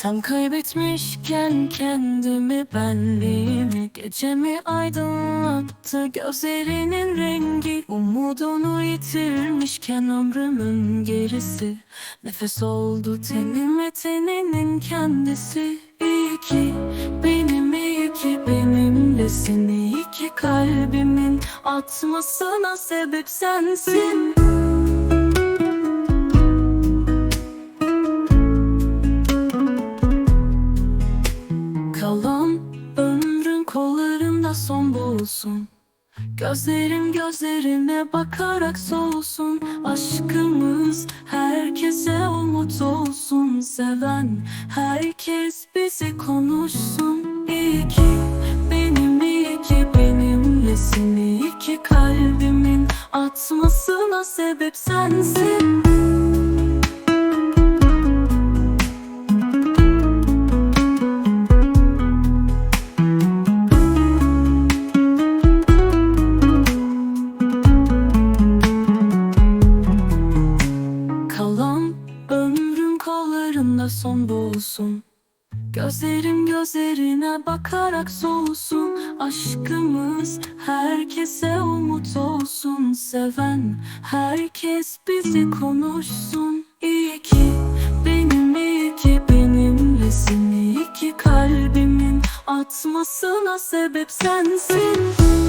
Tam kaybetmişken kendimi benliğimi Gecemi aydınlattı. Gözlerinin rengi Umudunu yitirmişken ömrümün gerisi. Nefes oldu tenime teninin kendisi. İyi ki benim iyi ki benimlesin. İyi ki kalbimin atmasına sebep sensin kollarımda son bulsun. Gözlerim gözlerine bakarak soğusun. Aşkımız herkese umut olsun. Seven herkes bizi konuşsun. İyi ki benim iyi ki benimlesin. İyi ki kalbimin atmasına sebep sensin bulsun Gözlerim gözlerine bakarak soğusun. Aşkımız herkese umut olsun. Seven herkes bizi konuşsun. İyi ki benim iyi ki benimlesin. İyi ki kalbimin atmasına sebep sensin